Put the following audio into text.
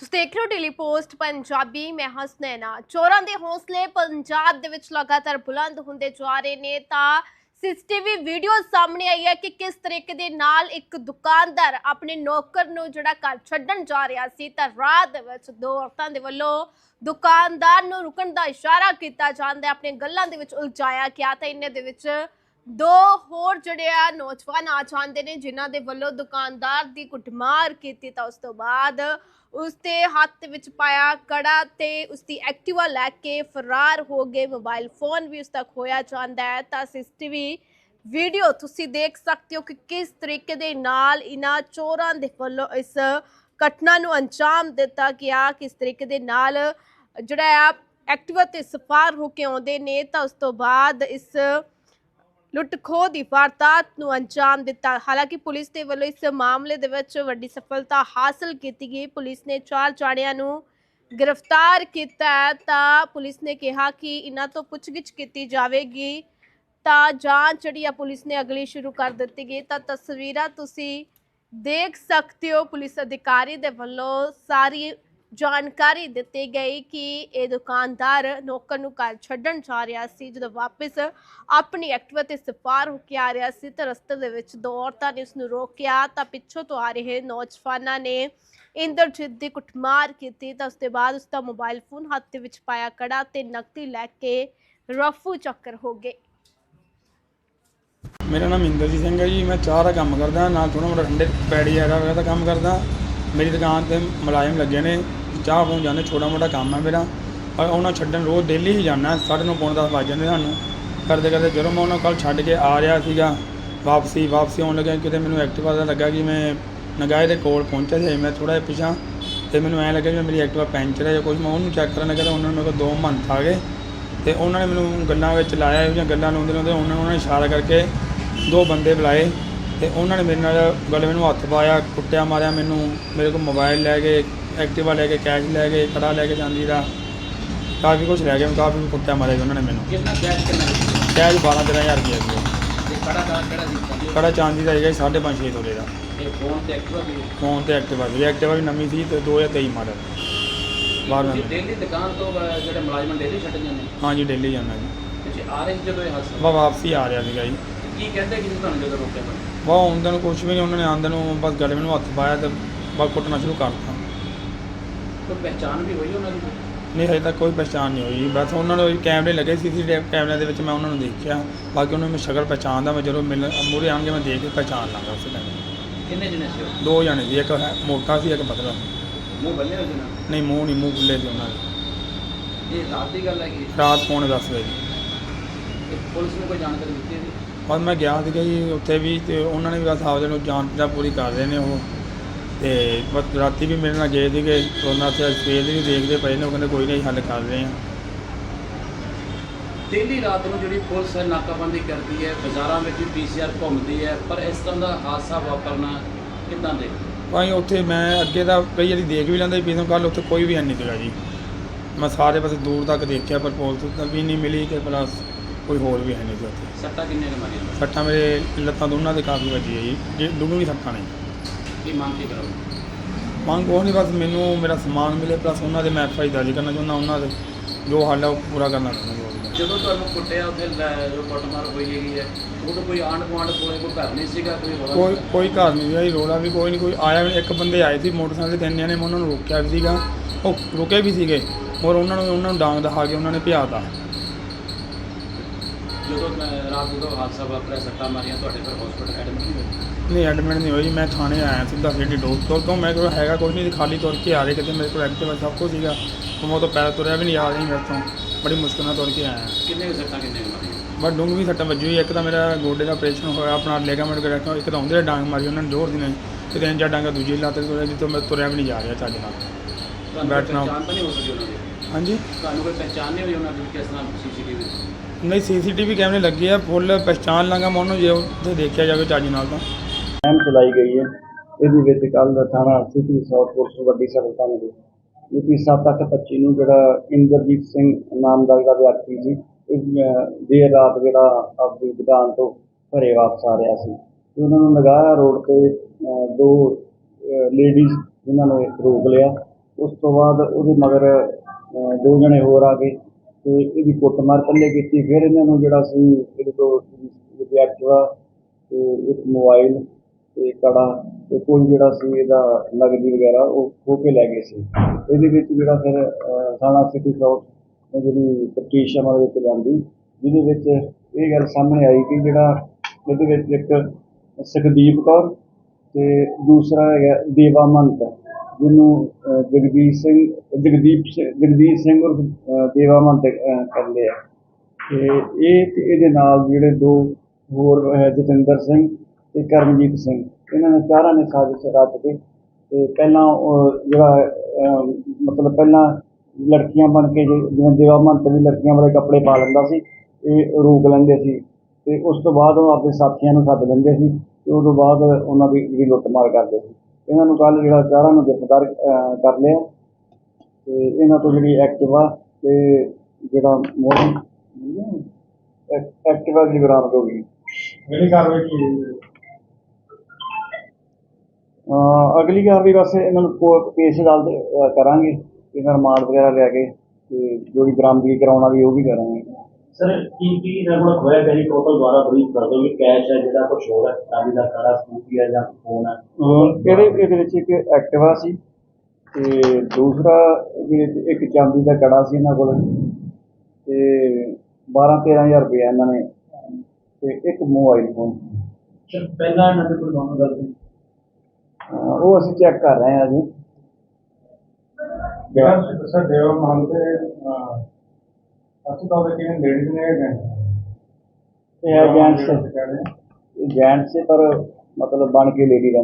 ਤੁਸੀਂ ਦੇਖ ਰਹੇ ਹੋ ਡੇਲੀ ਪੋਸਟ ਪੰਜਾਬੀ, ਮੈਂ ਹਸਨੈਨਾ ਚੋਰਾਂ ਦੇ ਹੌਸਲੇ ਪੰਜਾਬ ਦੇ ਵਿੱਚ ਲਗਾਤਾਰ ਬੁਲੰਦ ਹੁੰਦੇ ਜਾ ਰਹੇ ਨੇ ਤਾਂ ਸੀਸੀਟੀਵੀ ਵੀਡੀਓ ਸਾਹਮਣੇ ਆਈ ਹੈ ਕਿ ਕਿਸ ਤਰੀਕੇ ਦੇ ਨਾਲ ਇੱਕ ਦੁਕਾਨਦਾਰ ਆਪਣੇ ਨੌਕਰ ਨੂੰ ਜਿਹੜਾ ਘਰ ਛੱਡਣ ਜਾ ਰਿਹਾ ਸੀ ਤਾਂ ਰਾਹ ਦੇ ਵਿੱਚ ਦੋ ਔਰਤਾਂ ਦੇ ਵੱਲੋਂ ਦੁਕਾਨਦਾਰ ਨੂੰ ਰੁਕਣ ਦਾ ਇਸ਼ਾਰਾ ਕੀਤਾ ਜਾਂਦਾ ਹੈ। ਆਪਣੇ ਗੱਲਾਂ ਦੇ ਵਿੱਚ ਉਲਝਾਇਆ ਗਿਆ ਤਾਂ ਇੰਨੇ ਦੇ ਵਿੱਚ ਦੋ ਹੋਰ ਜਿਹੜੇ ਆ ਨੌਜਵਾਨ ਆ ਜਾਂਦੇ ਨੇ, ਜਿਨ੍ਹਾਂ ਦੇ ਵੱਲੋਂ ਦੁਕਾਨਦਾਰ ਦੀ ਕੁੱਟਮਾਰ ਕੀਤੀ, ਤਾਂ ਉਸ ਤੋਂ ਬਾਅਦ ਉਸ ਦੇ ਹੱਥ ਵਿੱਚ ਪਾਇਆ ਕੜਾ ਤੇ ਉਸ ਦੀ ਐਕਟਿਵਾ ਲੈ ਕੇ ਫਰਾਰ ਹੋ ਗਏ। ਮੋਬਾਈਲ ਫੋਨ ਵੀ ਉਸ ਦਾ ਖੋਇਆ ਜਾਂਦਾ ਹੈ। ਤਾਂ ਸੀਸੀਟੀਵੀ ਵੀਡੀਓ ਤੁਸੀਂ ਦੇਖ ਸਕਦੇ ਹੋ ਕਿ ਕਿਸ ਤਰੀਕੇ ਦੇ ਨਾਲ ਇਹਨਾਂ ਚੋਰਾਂ ਦੇ ਵੱਲੋਂ ਇਸ ਘਟਨਾ ਨੂੰ ਅੰਜਾਮ ਦਿੱਤਾ ਗਿਆ, ਕਿਸ ਤਰੀਕੇ ਦੇ ਨਾਲ ਜਿਹੜਾ ਆ ਐਕਟਿਵਾ ਤੇ ਸਫਾਰ ਹੋ ਕੇ ਆਉਂਦੇ ਨੇ। ਤਾਂ ਉਸ ਤੋਂ ਬਾਅਦ ਇਸ ਲੁੱਟ ਖੋਹ ਦੀ ਵਾਰਦਾਤ ਨੂੰ ਅੰਜਾਮ ਦਿੱਤਾ। ਹਾਲਾਂਕਿ ਪੁਲਿਸ ਦੇ ਵੱਲੋਂ ਇਸ ਮਾਮਲੇ ਦੇ ਵਿੱਚ ਵੱਡੀ ਸਫਲਤਾ ਹਾਸਲ ਕੀਤੀ ਗਈ। ਪੁਲਿਸ ਨੇ ਚਾਰ ਜਾਣਿਆਂ ਨੂੰ ਗ੍ਰਿਫਤਾਰ ਕੀਤਾ ਤਾਂ ਪੁਲਿਸ ਨੇ ਕਿਹਾ ਕਿ ਇਹਨਾਂ ਤੋਂ ਪੁੱਛਗਿੱਛ ਕੀਤੀ ਜਾਵੇਗੀ। ਤਾਂ ਜਾਂਚ ਜਿਹੜੀ ਆ ਪੁਲਿਸ ਨੇ ਅਗਲੀ ਸ਼ੁਰੂ ਕਰ ਦਿੱਤੀ ਗਈ। ਤਾਂ ਤਸਵੀਰਾਂ ਤੁਸੀਂ ਦੇਖ ਸਕਦੇ ਹੋ। ਪੁਲਿਸ ਅਧਿਕਾਰੀ ਦੇ ਵੱਲੋਂ ਸਾਰੀ ਜਾਣਕਾਰੀ ਦਿੱਤੀ ਗਈ ਕਿ ਇਹ ਦੁਕਾਨਦਾਰ ਨੌਕਰ ਨੂੰ ਘਰ ਛੱਡਣ ਜਾ ਰਿਹਾ ਸੀ, ਜਦੋਂ ਵਾਪਸ ਆਪਣੀ ਐਕਟਿਵਾ ਤੇ ਸਵਾਰ ਹੋ ਕੇ ਆ ਰਿਹਾ ਸੀ ਤਾਂ ਰਸਤੇ ਦੇ ਵਿੱਚ ਦੋ ਔਰਤਾਂ ਨੇ ਉਸ ਨੂੰ ਰੋਕਿਆ ਤਾਂ ਪਿੱਛੋਂ ਤੋਂ ਆ ਰਹੇ ਨੌਜਵਾਨਾਂ ਨੇ ਇੰਦਰਜੀਤ ਦੀ ਕੁੱਟਮਾਰ ਕੀਤੀ ਤਾਂ ਉਸ ਤੋਂ ਬਾਅਦ ਉਸ ਦਾ ਮੋਬਾਈਲ ਫੋਨ ਹੱਥ ਦੇ ਵਿੱਚ ਪਾਇਆ ਕੜਾ ਤੇ ਨਕਦੀ ਲੈ ਕੇ ਰਫੂ ਚੱਕਰ ਹੋ ਗਏ। ਮੇਰਾ ਨਾਮ ਇੰਦਰਜੀਤ ਸਿੰਘ ਹੈ ਜੀ, ਮੈਂ ਚਾਹ ਦਾ ਕੰਮ ਕਰਦਾ, ਨਾਲ ਥੋੜਾ ਮੋਟਾ ਠੰਡੇ ਪੈੜੀ ਹੈਗਾ ਵਗੈਰਾ ਕੰਮ ਕਰਦਾ। ਮੇਰੀ ਦੁਕਾਨ ਤੇ ਮੁਲਾਜ਼ਮ ਲੱਗੇ ਨੇ। ਚਾਹ ਪਹੁੰਚ ਜਾਂਦੇ, ਛੋਟਾ ਮੋਟਾ ਕੰਮ ਹੈ ਮੇਰਾ। ਪਰ ਉਹਨਾਂ ਛੱਡਣ ਰੋਜ਼ ਡੇਲੀ ਹੀ ਜਾਣਾ, ਸਾਢੇ ਨੌ ਪੌਣ ਦਸ ਵੱਜ ਜਾਂਦੇ ਸਾਨੂੰ। ਕਰਦੇ ਕਰਦੇ ਜਦੋਂ ਮੈਂ ਉਹਨਾਂ ਕੱਲ ਛੱਡ ਕੇ ਆ ਰਿਹਾ ਸੀਗਾ, ਵਾਪਸੀ ਵਾਪਸੀ ਆਉਣ ਲੱਗਿਆ ਕਿਤੇ ਮੈਨੂੰ ਐਕਟਿਵਾ ਦਾ ਲੱਗਾ ਕਿ ਮੈਂ ਨਗਾਏ ਦੇ ਕੋਲ ਪਹੁੰਚਿਆ ਸੀ, ਮੈਂ ਥੋੜਾ ਜਿਹਾ ਪਿਛਾਂ, ਤੇ ਮੈਨੂੰ ਐਂ ਲੱਗਿਆ ਕਿ ਮੇਰੀ ਐਕਟਿਵਾ ਪੈਂਚਰ ਹੈ ਜਾਂ ਕੁਝ ਮੈਂ ਉਹਨੂੰ ਚੈੱਕ ਕਰਨ ਲੱਗਾ ਤਾਂ ਉਹਨਾਂ ਨੇ ਮੇਰੇ ਕੋਲ ਦੋ ਮੰਥ ਆ ਗਏ। ਤੇ ਉਹਨਾਂ ਨੇ ਮੈਨੂੰ ਗੱਲਾਂ ਵਿੱਚ ਲਾਇਆ ਜਾਂ ਗੱਲਾਂ ਲਾਉਂਦੇ ਲਾਉਂਦੇ ਉਹਨਾਂ ਨੂੰ ਉਹਨਾਂ ਨੇ ਇਸ਼ਾਰਾ ਕਰਕੇ ਦੋ ਬੰਦੇ ਬੁਲਾਏ। ਤੇ ਉਹਨਾਂ ਨੇ ਮੇਰੇ ਨਾਲ ਗਲੇ, ਮੈਨੂੰ ਹੱਥ ਪਾਇਆ, ਕੁੱਟਿਆ, ਮਾਰਿਆ, ਮੈਨੂੰ ਮੇਰੇ ਕੋਲ ਮੋਬਾਈਲ ਲੈ ਗਏ ਐਕਟਿਵਾ ਲੈ ਕੇ ਕੈਸ਼ ਲੈ ਗਏ ਕੜਾ ਲੈ ਕੇ ਚਾਂਦੀ ਦਾ। ਕਾਫੀ ਕੁਝ ਲੈ ਗਏ ਕਾਫੀ ਮਾਰਿਆ ਜੀ ਉਹਨਾਂ ਨੇ ਮੈਨੂੰ। ਕਿੰਨਾ ਕੈਸ਼ ਕਿੰਨਾ ਸੀ? ਕੈਸ਼ 12 13000 ਰੁਪਏ ਸੀ। ਤੇ ਖੜਾ ਕਾ ਕਿਹੜਾ ਸੀ? ਕੜਾ ਚਾਂਦੀ ਦਾ ਹੈਗਾ 5.5 6 ਤੋਲੇ ਦਾ। ਇਹ ਫੋਨ ਤੇ ਐਕਟਿਵਾ ਵੀ ਫੋਨ ਤੇ ਐਕਟਿਵਾ ਵੀ ਐਕਟਿਵਾ ਵੀ ਨਵੀਂ ਸੀ ਤੇ 2023 ਮਾਡਲ। ਤੁਸੀਂ ਦਾ। ਡੇਲੀ ਦੁਕਾਨ ਤੋਂ ਅਹ, ਜਿਹੜੇ ਮੁਲਾਜ਼ਮ ਡੇਲੀ ਛੱਡ ਜਾਂਦੇ? ਹਾਂਜੀ ਦਿੱਲੀ ਜਾਣਾ ਜੀ। ਤੁਸੀਂ ਆ ਰਹੇ ਸੀ ਜਦੋਂ ਇਹ ਹਾਦਸਾ? ਮੈਂ ਵਾਪਸੀ ਆ ਰਿਹਾ ਸੀਗਾ ਜੀ। ਕੀ ਕਹਿੰਦੇ ਕਿ ਤੁਹਾਨੂੰ ਜਦੋਂ ਰੋਕਿਆ? ਤਾਂ ਵਾ ਆਉਂਦੇ ਨੂੰ ਕੁਝ ਵੀ ਨਹੀਂ ਉਹਨਾਂ ਨੇ ਆਉਂਦੇ ਨੂੰ ਬਸ ਗਲੇ ਮੈਨੂੰ ਹੱਥ ਪਾਇਆ ਤੇ ਬਸ ਕੁੱਟਣਾ ਸ਼ੁਰੂ ਕਰਤਾ। ਕੋਈ ਪਹਿਚਾਣ ਵੀ ਹੋਈ ਉਹਨਾਂ ਦੀ ਨਹੀਂ ਹਜੇ ਤੱਕ ਕੋਈ ਪਛਾਣ ਨਹੀਂ ਹੋਈ। ਬਸ ਉਹਨਾਂ ਨੂੰ ਕੈਮਰੇ ਲੱਗੇ ਸੀਸੀਟੀਵੀ ਕੈਮਰਿਆਂ ਦੇ ਵਿੱਚ ਮੈਂ ਉਹਨਾਂ ਨੂੰ ਦੇਖਿਆ। ਬਾਕੀ ਉਹਨਾਂ ਨੂੰ ਮੈਂ ਸ਼ਕਲ ਪਛਾਣਦਾ ਮੈਂ ਜਦੋਂ ਮਿਲ ਮੂਹਰੇ ਆਣਗੇ ਮੈਂ ਦੇਖ ਕੇ ਪਛਾਣ ਲਾਂਗਾ ਉਸ ਟਾਈਮ ਕਿੰਨੇ ਜਣੇ ਸੀ ਉਹ? ਦੋ ਜਾਣੇ ਸੀ ਇੱਕ ਹੈ ਮੋਟਾ ਸੀ ਇੱਕ ਪਤਲਾ ਮੂੰਹ ਬੰਨੇ ਹੋਏ ਸੀ ਨਾ? ਨਹੀਂ ਮੂੰਹ ਨਹੀਂ ਮੂੰਹ ਖੁੱਲੇ ਸੀ ਉਹਨਾਂ ਦੇ। ਇਹ ਰਾਤ ਦੀ ਗੱਲ ਹੈ ਕਿ ਰਾਤ ਪੌਣੇ ਦਸ ਵਜੇ। ਪੁਲਿਸ ਨੂੰ ਕੋਈ ਜਾਣਕਾਰੀ ਦਿੱਤੀ ਹੈ ਬਸ ਮੈਂ ਗਿਆ ਸੀਗਾ ਜੀ ਉੱਥੇ ਵੀ ਤੇ ਉਹਨਾਂ ਨੇ ਵੀ ਬਸ ਆਪਦੇ ਨੂੰ ਜਾਂਚ ਦਾ ਪੂਰੀ ਕਰ ਰਹੇ ਨੇ ਉਹ। ਤੇ ਬਸ ਰਾਤੀ ਵੀ ਮੇਰੇ ਨਾਲ ਗਏ ਸੀਗੇ ਉਹਨਾਂ ਤੇ ਸਵੇਰ ਦੀ ਵੀ ਦੇਖਦੇ ਪਏ ਨੇ ਉਹ ਕਹਿੰਦੇ ਕੋਈ ਨਹੀਂ ਹੱਲ ਕਰ ਰਹੇ ਆ ਡੇਲੀ ਰਾਤ ਨੂੰ ਜਿਹੜੀ ਪੁਲਿਸ ਨਾਕਾਬੰਦੀ ਕਰਦੀ ਹੈ ਬਾਜ਼ਾਰਾਂ ਵਿੱਚ ਵੀ ਪੀਸੀਆਰ ਘੁੰਮਦੀ ਹੈ ਪਰ ਇਸ ਤਰ੍ਹਾਂ ਦਾ ਹਾਦਸਾ ਵਾਪਰਨਾ ਕਿੱਦਾਂ ਦੇ? ਭਾਈ ਉੱਥੇ ਮੈਂ ਅੱਗੇ ਤਾਂ ਕਈ ਵਾਰੀ ਦੇਖ ਵੀ ਲੈਂਦਾ ਸੀ ਪੀਸੋਂ ਕੱਲ ਉੱਥੇ ਕੋਈ ਵੀ ਹੈ ਨਹੀਂ ਸੀਗਾ ਜੀ। ਮੈਂ ਸਾਰੇ ਪਾਸੇ ਦੂਰ ਤੱਕ ਦੇਖਿਆ ਪਰ ਪੁਲਿਸ ਵੀ ਨਹੀਂ ਮਿਲੀ ਤੇ ਪਲੱਸ ਕੋਈ ਹੋਰ ਵੀ ਹੈ ਨਹੀਂ ਸੀ ਉੱਥੇ। ਸੱਟਾਂ ਕਿੰਨੀਆਂ ਕੁ ਮਾਰੀਆਂ? ਸੱਟਾਂ ਮੇਰੇ ਲੱਤਾਂ ਦੋਨਾਂ ਦੇ ਕਾਫੀ ਵੱਜੀ ਹੈ ਜੀ ਜੇ ਡੂੰਘੀ ਸੱਟਾਂ ਨੇ। ਕੀ ਮੰਗ ਕੀ ਕਰੋਗੇ? ਮੰਗ ਉਹ ਨਹੀਂ ਬਸ ਮੈਨੂੰ ਮੇਰਾ ਸਮਾਨ ਮਿਲੇ ਪਲੱਸ ਉਹਨਾਂ ਦੇ ਮੈਂ ਆਈ ਦਰਜ ਕਰਨਾ ਚਾਹੁੰਦਾ ਉਹਨਾਂ ਦੇ। ਜੋ ਹੱਲ ਹੈ ਉਹ ਪੂਰਾ ਕਰਨਾ ਚਾਹੁੰਦਾ ਜੀ ਜਦੋਂ ਤੁਹਾਨੂੰ ਕੁੱਟਿਆ ਉੱਥੇ ਲੈ- ਜੋ ਕੁੱਟਮਾਰ ਹੋਈ ਹੈਗੀ ਹੈ ਉਦੋਂ ਕੋਈ ਆਂਢ ਗੁਆਂਢ ਕੋਲੇ ਕੋਈ ਘਰ ਨਹੀਂ ਸੀਗਾ ਕੋਈ ਰੌਲਾ ਕੋਈ? ਕੋਈ ਘਰ ਨਹੀਂ ਸੀ ਰੋਲਾ ਵੀ ਕੋਈ ਨਹੀਂ ਕੋਈ ਆਇਆ ਵੀ ਨਹੀਂ। ਇੱਕ ਬੰਦੇ ਆਏ ਸੀ ਮੋਟਰਸਾਈਕਲ ਤੇ ਤਿੰਨ ਜਣੇ ਮੈਂ ਉਹਨਾਂ ਨੂੰ ਰੋਕਿਆ ਵੀ ਸੀਗਾ। ਉਹ ਰੁਕੇ ਵੀ ਸੀਗੇ ਔਰ ਉਹਨਾਂ ਨੂੰ ਉਹਨਾਂ ਨੂੰ ਡਾਂਗ ਦਿਖਾ ਕੇ ਉਹਨਾਂ ਨੇ ਭਜਾਤਾ। ਜਦੋਂ ਮੈਂ ਰਾਤ ਜਦੋਂ ਹਾਦਸਾ ਵਾਪਰਿਆ ਸੱਟਾਂ ਮਾਰੀਆਂ ਤੁਹਾਡੇ ਫਿਰ ਹਸਪੀਟਲ ਐਡਮਿਟ ਨਹੀਂ ਹੋਏ? ਨਹੀਂ ਐਡਮਿਟ ਨਹੀਂ ਹੋਈ ਮੈਂ ਥਾਣੇ ਆਇਆ ਸਿੱਧਾ ਸਿੱਧੀ ਡੋਰ ਤੋਂ ਤੋਂ ਮੈਂ ਕੋਲ ਹੈਗਾ ਕੁਝ ਨਹੀਂ ਸੀ, ਖਾਲੀ ਤੁਰ ਕੇ ਆ ਰਹੇ ਕਿਤੇ ਮੇਰੇ ਕੋਲ ਐਕਟਿਵਾ ਸਭ ਕੁਝ ਸੀਗਾ। ਤੇ ਮੈਂ ਉਹ ਤੋਂ ਪੈਰ ਤੁਰਿਆ ਵੀ ਨਹੀਂ ਆ ਰਹੀ ਮੇਰੇ ਤੋਂ। ਬੜੀ ਮੁਸ਼ਕਿਲ ਨਾਲ ਤੁਰ ਕੇ ਆਇਆ। ਕਿੰਨੇ ਕੁ ਸੱਟਾਂ ਕਿੰਨੇ ਕੁ ਮਾਰੀਆਂ? ਬਟ ਡੂੰਘ ਵੀ ਸੱਟਾਂ ਵੱਜੀ ਹੋਈ ਇੱਕ ਤਾਂ ਮੇਰਾ ਗੋਡੇ ਦਾ ਆਪਰੇਸ਼ਨ ਹੋਇਆ ਆਪਣਾ ਲੈਗਾਮੈਂਟ ਕਰਿਆ ਇੱਕ ਤਾਂ ਉਹਦੇ ਨਾਲ ਡਾਂਗ ਮਾਰੀ ਉਹਨਾਂ ਨੇ ਜ਼ੋਰ ਦੀ ਨੇ ਤੇ ਤਿੰਨ ਚਾਰ ਡਾਂਗਾ ਦੂਜੀ ਲੱਤ ਤੇ ਤੁਰਿਆ ਜਿੱਥੋਂ ਮੈਂ ਤੁਰਿਆ ਵੀ ਨਹੀਂ ਜਾ ਰਿਹਾ ਚੱਜ ਨਾਲ। ਤੁਹਾਨੂੰ ਬੈਠਣਾ। ਪਹਿਚਾਣ ਤਾਂ ਨਹੀਂ ਹੋ ਸਕੀ ਉਹਨਾਂ ਦੀ? ਹਾਂਜੀ। ਤੁਹਾਨੂੰ ਕੋਈ ਪਹਿਚਾਣ ਨਹੀਂ ਹੋਈ ਉਹਨਾਂ ਦੀ ਕਿਸ ਤਰ੍ਹਾਂ ਸੀਸੀਟੀਵੀ ਨਹੀਂ ਸੀਸੀਟੀਵੀ ਕੈਮਰੇ ਲੱਗੇ ਆ ਫੁੱਲ ਪਛਾਣ ਲਾਂਗਾ ਮੈਂ ਉਹਨੂੰ ਜੇ ਉੱਥੇ ਦੇਖਿਆ ਜਾਵੇ ਚੱਜ ਨਾਲ ਤਾਂ। ਮੁਹਿੰਮ ਚਲਾਈ ਗਈ ਹੈ। ਇਹਦੇ ਵਿੱਚ ਕੱਲ ਥਾਣਾ ਸਿਟੀ ਸਾਊਥ ਪੁਲਿਸ ਨੂੰ ਵੱਡੀ ਸਫਲਤਾ ਮਿਲੀ। ਜਿੱਥੇ 7/8/25 ਨੂੰ ਜਿਹੜਾ ਇੰਦਰਜੀਤ ਸਿੰਘ ਨਾਮ ਦਾ ਜਿਹੜਾ ਵਿਅਕਤੀ ਸੀ ਇਹ ਦੇਰ ਰਾਤ ਜਿਹੜਾ ਆਪਣੀ ਦੁਕਾਨ ਤੋਂ ਘਰੇ ਵਾਪਸ ਆ ਰਿਹਾ ਸੀ। ਤੇ ਉਹਨਾਂ ਨੂੰ ਨਗਾਇਆ ਰੋਡ ਤੇ ਦੋ ਲੇਡੀਜ਼ ਜਿਨ੍ਹਾਂ ਨੇ ਰੋਕ ਲਿਆ। ਉਸ ਤੋਂ ਬਾਅਦ ਉਹਦੇ ਮਗਰ ਦੋ ਜਣੇ ਹੋਰ ਆ ਗਏ ਤੇ ਇਹਦੀ ਕੁੱਟਮਾਰ ਪੱਲੇ ਕੀਤੀ, ਫਿਰ ਇਹਨਾਂ ਨੂੰ ਜਿਹੜਾ ਸੀ, ਇਹਦੇ ਤੋਂ ਇਹਦੀ ਐਕਟਿਵਾ ਤੇ ਇੱਕ ਮੋਬਾਈਲ ਤੇ ਕੜਾ ਤੇ ਕੋਈ ਜਿਹੜਾ ਸੀ ਇਹਦਾ ਨਗਦੀ ਵਗੈਰਾ ਉਹ ਖੋ ਕੇ ਲੈ ਗਏ ਸੀ। ਇਹਦੇ ਵਿੱਚ ਜਿਹੜਾ ਫਿਰ ਥਾਣਾ ਸਿਟੀ ਚੌਕ ਜਿਹੜੀ ਤਫਤੀਸ਼ ਅਮਲ ਵਿੱਚ ਜਾਂਦੀ ਜਿਹਦੇ ਵਿੱਚ ਇਹ ਗੱਲ ਸਾਹਮਣੇ ਆਈ ਕਿ ਜਿਹੜਾ ਇਹਦੇ ਵਿੱਚ ਇੱਕ ਸੁਖਦੀਪ ਕੌਰ ਤੇ ਦੂਸਰਾ ਹੈਗਾ ਦੇਵਾ ਮੰਤ। ਜਿਹਨੂੰ ਅਹ, ਜਗਦੀਪ ਸਿੰਘ ਜਗਦੀਪ ਸਿੰਘ- ਜਗਦੀਪ ਸਿੰਘ ਉਰਫ, ਅਹ, ਦੇਵਾ ਮੰਤ ਅਹ, ਆ। ਤੇ ਇਹ ਤੇ ਇਹਦੇ ਨਾਲ ਜਿਹੜੇ ਦੋ ਹੋਰ ਜਤਿੰਦਰ ਸਿੰਘ ਤੇ ਕਰਮਜੀਤ ਸਿੰਘ ਇਹਨਾਂ ਨੇ ਚਾਰਾਂ ਨੇ ਸਾਜ਼ਿਸ਼ ਰਚ ਕੇ ਤੇ ਪਹਿਲਾਂ ਜਿਹੜਾ ਮਤਲਬ ਪਹਿਲਾਂ ਲੜਕੀਆਂ ਬਣ ਕੇ ਜਿ- ਜਿਵੇਂ ਦੇਵਾ ਮਹੰਤ ਵੀ ਲੜਕੀਆਂ ਵਾਲੇ ਕੱਪੜੇ ਪਾ ਲੈਂਦਾ ਸੀ ਇਹ ਰੋਕ ਲੈਂਦੇ ਸੀ। ਤੇ ਉਸ ਤੋਂ ਬਾਅਦ ਉਹ ਆਪਣੇ ਸਾਥੀਆਂ ਨੂੰ ਸੱਦ ਲੈਂਦੇ ਸੀ ਤੇ ਉਸ ਤੋਂ ਬਾਅਦ ਉਹਨਾਂ ਦੀ ਜਿਹੜੀ ਲੁੱਟਮਾਰ ਕਰਦੇ ਸੀ। ਇਹਨਾਂ ਨੂੰ ਕੱਲ ਜਿਹੜਾ ਚਾਰਾਂ ਨੂੰ ਗ੍ਰਿਫਤਾਰ ਅਹ, ਕਰ ਲਿਆ। ਤੇ ਇਹਨਾਂ ਤੋਂ ਜਿਹੜੀ ਐਕਟਿਵਾ ਤੇ ਜਿਹੜਾ ਮੋਹਨ ਐਕਟਿਵਾ ਦੀ ਬਰਾਮਦ ਹੋ ਗਈ। ਜਿਹੜੀ ਕਾਰਵਾਈ ਕੀ ਅਹ ਅਗਲੀ ਕਾਰਵਾਈ ਵਾਸਤੇ ਇਹਨਾਂ ਨੂੰ ਕੋਰਟ ਕੇਸ ਅਦਾਲਤ ਅਹ ਕਰਾਂਗੇ। ਇਹਨਾਂ ਰਿਮਾਂਡ ਵਗੈਰਾ ਲੈ ਕੇ ਤੇ ਜੋ ਵੀ ਬਰਾਮਦਗੀ ਕਰਾਉਣ ਵਾਲੀ ਉਹ ਵੀ ਕਰਾਂਗੇ। ਸਰ ਕੀ ਕੀ ਖੋਇਆ ਗਿਆ ਜੀ ਟੋਟਲ ਦੁਆਰਾ ਬਰੀਫ ਕਰ ਦਿਓ ਕਿ ਕੈਸ਼ ਹੈ ਜਿਹੜਾ ਕੁਝ ਹੋਰ ਹੈ ਚਾਂਦੀ ਦਾ ਕੜਾ ਸਕੂਟੀ ਹੈ ਜਾਂ ਫੋਨ ਹੈ? ਇਹਦੇ ਇਹਦੇ ਵਿੱਚ ਇੱਕ ਐਕਟਿਵਾ ਸੀ ਤੇ ਦੂਸਰਾ ਵਿੱਚ ਇੱਕ ਚਾਂਦੀ ਦਾ ਕੜਾ ਸੀ ਇਹਨਾਂ ਕੋਲ ਤੇ 12 13000 ਰੁਪਏ ਇਹਨਾਂ ਨੇ ਤੇ ਇੱਕ ਮੋਬਾਈਲ ਫੋਨ ਸਰ ਪਹਿਲਾਂ ਇਹਨਾਂ ਦੇ ਕੋਲ ਦੋਨੋਂ ਗੱਲ ਸੀ? ਉਹ ਅਸੀਂ ਚੈੱਕ ਕਰ ਰਹੇ ਹਾਂ ਜੀ। ਜਿਹੜਾ ਦੱਸਿਆ ਦੇਵਾ ਮੰਨਦੇ ਅਸੀਂ ਤਾਂ ਕਿਹਨੇ ਲੇਡੀਜ਼ ਨੇ ਹੈਗੇ ਇਹ ਜੈਂਟਸ ਜੈਂਟਸ ਪਰ ਮਤਲਬ ਬਣ ਕੇ ਲੇਡੀ ਰਹਿੰਦੇ।